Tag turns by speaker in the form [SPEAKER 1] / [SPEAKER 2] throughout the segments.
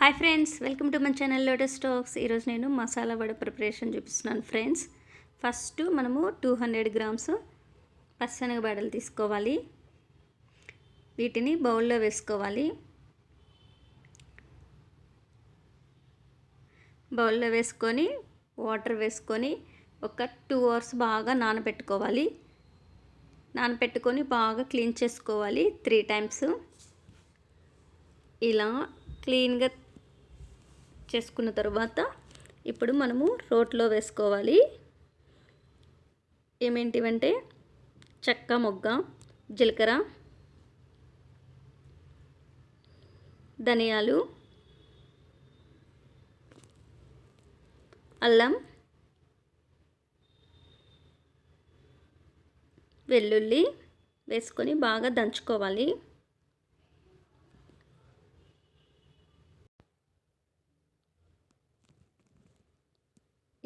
[SPEAKER 1] Hi friends welcome to my channel lotus stacks ఈరోజు నేను masala vada preparation చూపిస్తున్నాను ఫ్రెండ్స్. ఫస్ట్ మనము టూ హండ్రెడ్ గ్రామ్స్ పచ్చనగ బడలు తీసుకోవాలి. వీటిని బౌల్లో వేసుకోవాలి. బౌల్లో వేసుకొని వాటర్ వేసుకొని ఒక టూ అవర్స్ బాగా నానబెట్టుకోవాలి. నానబెట్టుకొని బాగా క్లీన్ చేసుకోవాలి త్రీ టైమ్స్. ఇలా క్లీన్గా చేసుకున్న తర్వాత ఇప్పుడు మనము రోట్లో వేసుకోవాలి. ఏమేంటివంటే చెక్క మొగ్గ జీలకర్ర ధనియాలు అల్లం వెల్లుల్లి వేసుకొని బాగా దంచుకోవాలి.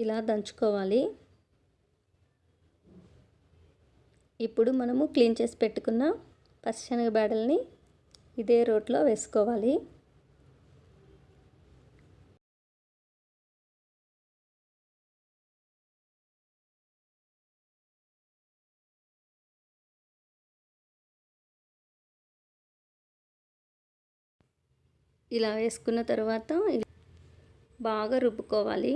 [SPEAKER 1] ఇలా దంచుకోవాలి. ఇప్పుడు మనము క్లీన్ చేసి పెట్టుకున్న పచ్చిశనగ బేడల్ని ఇదే రోట్లో వేసుకోవాలి. ఇలా వేసుకున్న తర్వాత బాగా రుబ్బుకోవాలి.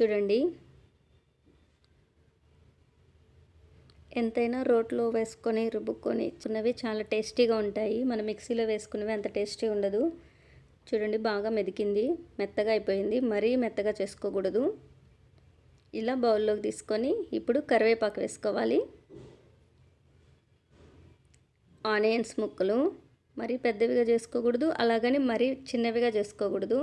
[SPEAKER 1] చూడండి. ఎంతైనా రోట్లో వేసుకొని రుబ్బుకొని చిన్నవి చాలా టేస్టీగా ఉంటాయి. మన మిక్సీలో వేసుకున్నవి అంత టేస్టీ ఉండదు. చూడండి బాగా మెదికింది. మెత్తగా అయిపోయింది. మరీ మెత్తగా చేసుకోకూడదు. ఇలా బౌల్లోకి తీసుకొని ఇప్పుడు కరివేపాకు వేసుకోవాలి. ఆనియన్స్ ముక్కలు. మరీ పెద్దవిగా చేసుకోకూడదు. అలాగని మరీ చిన్నవిగా చేసుకోకూడదు.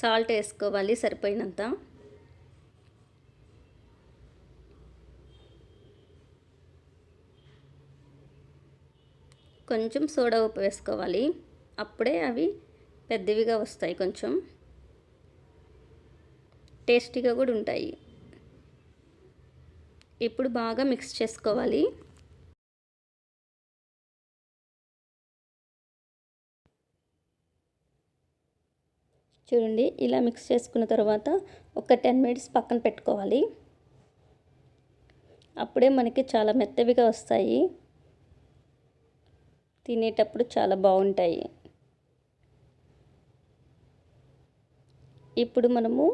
[SPEAKER 1] సాల్ట్ వేసుకోవాలి సరిపోయినంత. కొంచెం సోడా ఉప్పు వేసుకోవాలి. అప్పుడే అవి పెద్దవిగా వస్తాయి కొంచెం. టేస్టీగా కూడా ఉంటాయి. ఇప్పుడు బాగా మిక్స్ చేసుకోవాలి. చూడండి ఇలా మిక్స్ చేసుకున్న తర్వాత ఒక టెన్ మినిట్స్ పక్కన పెట్టుకోవాలి. అప్పుడే మనకి చాలా మెత్తవిగా వస్తాయి. తినేటప్పుడు చాలా బాగుంటాయి. ఇప్పుడు మనము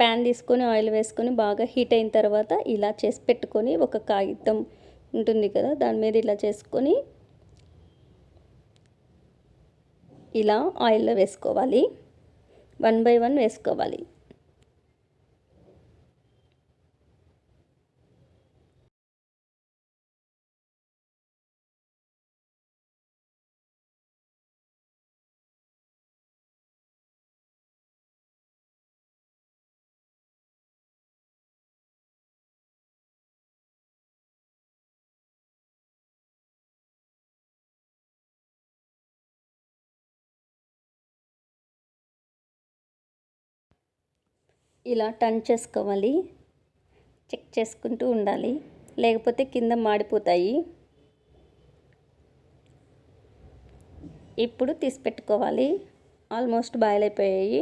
[SPEAKER 1] ప్యాన్ తీసుకొని ఆయిల్ వేసుకొని బాగా హీట్ అయిన తర్వాత ఇలా చేసి పెట్టుకొని ఒక కాగితం ఉంటుంది కదా దాని మీద ఇలా చేసుకొని ఇలా ఆయిల్లో వేసుకోవాలి. వన్ బై వన్ వేసుకోవాలి. ఇలా టర్న్ చేసుకోవాలి. చెక్ చేసుకుంటూ ఉండాలి. లేకపోతే కింద మాడిపోతాయి. ఇప్పుడు తీసి పెట్టుకోవాలి. ఆల్మోస్ట్ బాయిల్ అయిపోయాయి.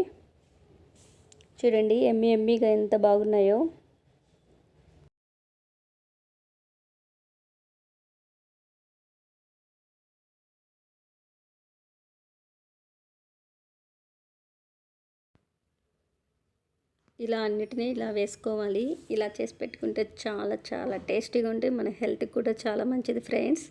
[SPEAKER 1] చూడండి ఎమ్మి ఎమ్మిగా ఎంత బాగున్నాయో. ఇలా అన్నిటినీ ఇలా వేసుకోవాలి. ఇలా చేసి పెట్టుకుంటే చాలా చాలా టేస్టీగా ఉంటే మన హెల్త్కి కూడా చాలా మంచిది ఫ్రెండ్స్.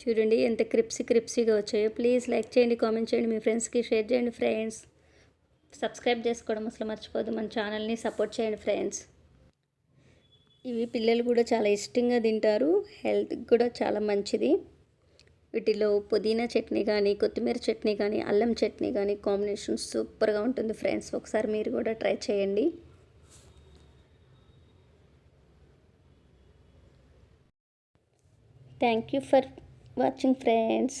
[SPEAKER 1] చూడండి ఎంత క్రిప్సీ క్రిప్సీగా వచ్చాయో. ప్లీజ్ లైక్ చేయండి కామెంట్ చేయండి మీ ఫ్రెండ్స్కి షేర్ చేయండి ఫ్రెండ్స్. సబ్స్క్రైబ్ చేసుకోవడం అసలు మర్చిపోదు మన ఛానల్ని సపోర్ట్ చేయండి ఫ్రెండ్స్. ఇవి పిల్లలు కూడా చాలా ఇష్టంగా తింటారు. హెల్త్కి కూడా చాలా మంచిది. వీటిలో పుదీనా చట్నీ కానీ కొత్తిమీర చట్నీ కానీ అల్లం చట్నీ కానీ కాంబినేషన్ సూపర్గా ఉంటుంది ఫ్రెండ్స్. ఒకసారి మీరు కూడా ట్రై చేయండి. Thank you for watching friends.